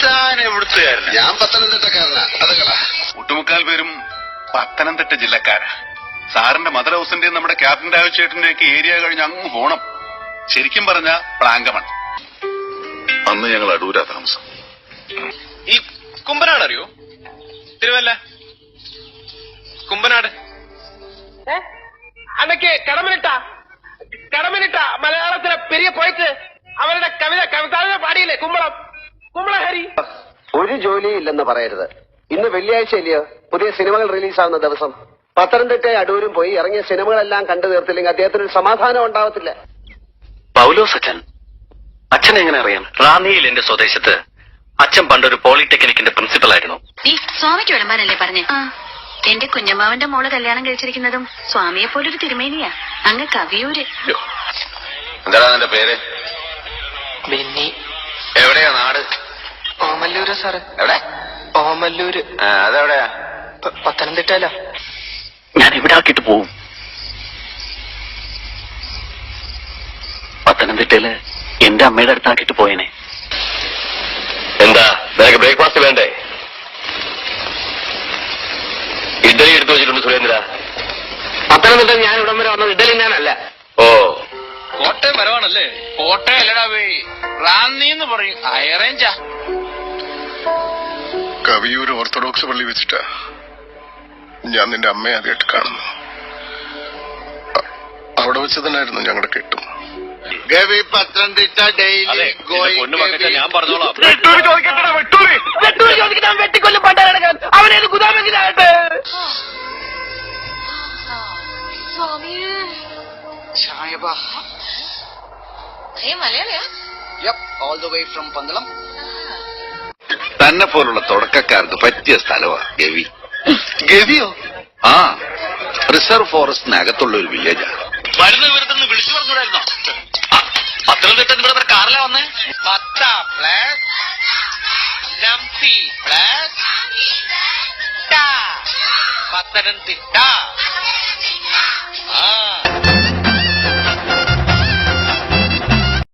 താൻ ഞാൻ പത്തനംതിട്ടക്കാരനാ. അതുകളാ ഒട്ടുമുക്കാൽ പേരും പത്തനംതിട്ട ജില്ലക്കാരാ. സാറിന്റെ മദർ ഹൗസിന്റെ നമ്മുടെ ക്യാപ്റ്റൻ രാജുചേട്ടന്റെ ഒക്കെ ഏരിയ കഴിഞ്ഞ് അങ്ങ് പോണം. ശരിക്കും പറഞ്ഞ പ്ലാങ്കമൺ. അന്ന് ഞങ്ങൾ അടൂരാ താമസം. ഈ കുമ്പനാട് അറിയോ? തിരുവല്ല. കുമ്പനാട്. അന്നക്ക് കടമനിട്ട കടമനിട്ട മലയാളത്തിലെ പെരിയ പോയിട്ട് അവരുടെ കവിത കവിതാവിനെ പാടിയില്ലേ കുമ്പളം? കുമ്പളഹരി ഒരു ജോലിയും ഇല്ലെന്ന് പറയരുത്. ഇന്ന് വെള്ളിയാഴ്ച ഇല്ലയോ? പുതിയ സിനിമകൾ റിലീസാവുന്ന ദിവസം. പത്തനംതിട്ട അടൂരും പോയി ഇറങ്ങിയ സിനിമകളെല്ലാം കണ്ടു തീർത്തില്ലെങ്കിൽ അദ്ദേഹത്തിന് ഒരു സമാധാനം ഉണ്ടാവത്തില്ല. പൗലോസ് അച്ഛൻ അച്ഛൻ എങ്ങനെ അറിയാം? റാന്നിയിൽ എന്റെ സ്വദേശത്ത് അച്ഛൻ പണ്ടൊരു പോളിടെക്നിക്കിന്റെ പ്രിൻസിപ്പൽ ആയിരുന്നു ഈ സ്വാമിക്ക് വിളമ്പാനല്ലേ പറഞ്ഞേ? എന്റെ കുഞ്ഞമ്മാവന്റെ മോൾ കല്യാണം കഴിച്ചിരിക്കുന്നതും സ്വാമിയെ പോലൊരു തിരുമേനിയാ. അങ്ങ് കവിയൂര്. എന്താണ് പേര്? ബെന്നി എവിടെയാ നാട്? ഓമല്ലൂര് സാറ്. എവിടെ? ഓമല്ലൂര്. അതെവിടെയാ? പത്തനംതിട്ടല്ലോ ഞാൻ എവിടെ ആക്കിയിട്ട് പോവും? പത്തനംതിട്ടയിൽ എന്റെ അമ്മയുടെ അടുത്താക്കിട്ട് പോയേനെ. എന്താ? നിനക്ക് ബ്രേക്ക്ഫാസ്റ്റ് വേണ്ടേ? ഇഡലി എടുത്തു വെച്ചിട്ടുണ്ട് സുരേന്ദ്ര. പത്തനംതിട്ട ഞാൻ ഇവിടം വരെ വന്നത് ഇഡലി ഞാനല്ല ഓ. കോട്ടയം വരവാണല്ലേ? കോട്ടയം അല്ലടാ പോയി. റാന്നി എന്ന് പറയും ഹൈറേഞ്ചാ കവിയൂർ ഓർത്തഡോക്സ് പള്ളി വെച്ചിട്ടാ ഞാൻ നിന്റെ അമ്മയെ ആദ്യമായിട്ട് കാണുന്നു അവിടെ വെച്ച് തന്നെയായിരുന്നു ഞങ്ങളുടെ കെട്ടും. ഗവി പത്തനംതിട്ട ഡെയിലി ഞാൻ പറഞ്ഞോളാം. വെട്ടൂര് വെട്ടൂര്. ഓൾ വെട്ടിക്കൊല്ലും വേ ഫ്രം ഗുദാമെങ്കിലാകട്ടെ. തന്നെ പോലുള്ള തുടക്കക്കാർക്ക് പറ്റിയ സ്ഥലമാ ഗവി. ഗവിയോ? ആ റിസർവ് ഫോറസ്റ്റിനകത്തുള്ള ഒരു വില്ലേജ്. വരുന്ന വിവരത്തിൽ വിളിച്ചു പറഞ്ഞൂടായിരുന്നോ പത്തനംതിട്ട ഇവിടെ കാറിലാ വന്നേ. പത്ത പ്ലസ് പ്ലസ് പത്തനംതിട്ട.